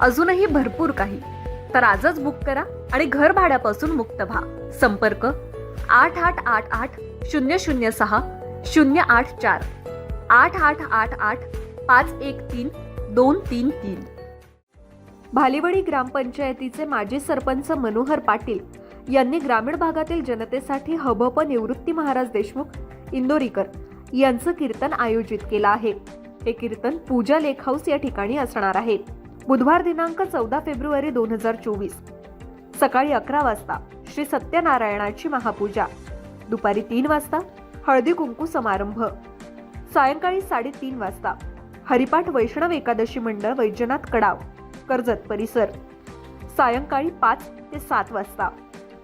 अजूनही भरपूर काही. तर आजच बुक करा आणि घर भाड्यापासून मुक्त व्हा. संपर्क आठ आठ आठ आठ शून्य शून्य सहा शून्य आठ चार. आठ आठ आठ आठ पाच एक तीन दोन तीन तीन. भालिवडी ग्रामपंचायतीचे माजी सरपंच मनोहर पाटील यांनी ग्रामीण भागातील जनतेसाठी हबप निवृत्ती महाराज देशमुख इंदोरीकर यांचं कीर्तन आयोजित केलं आहे. हे कीर्तन पूजा लेक हाऊस या ठिकाणी असणार आहे. बुधवार दिनांक चौदा फेब्रुवारी दोन हजार चोवीस. सकाळी अकरा वाजता श्री सत्यनारायणाची महापूजा. दुपारी तीन वाजता हळदी कुंकू समारंभ. सायंकाळी साडेतीन वाजता हरिपाठ वैष्णव एकादशी मंडळ वैजनाथ कडाव कर्जत परिसर. सायंकाळी पाच ते सात वाजता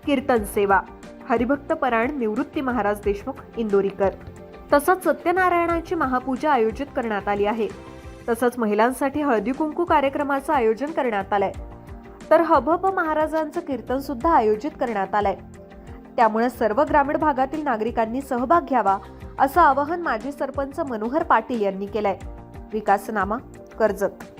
कीर्तन सेवा हरिभक्त परायण निवृत्ती महाराज देशमुख इंदोरीकर. तसंच सत्यनारायणाची महापूजा आयोजित करण्यात आली आहे. तसंच महिलांसाठी हळदी कुंकू कार्यक्रमाचं आयोजन करण्यात आलंय. तर हबहब महाराजांचं कीर्तन सुद्धा आयोजित करण्यात आलंय. त्यामुळे सर्व ग्रामीण भागातील नागरिकांनी सहभाग घ्यावा असं आवाहन माजी सरपंच मनोहर पाटील यांनी केलंय. विकासनामा कर्जत.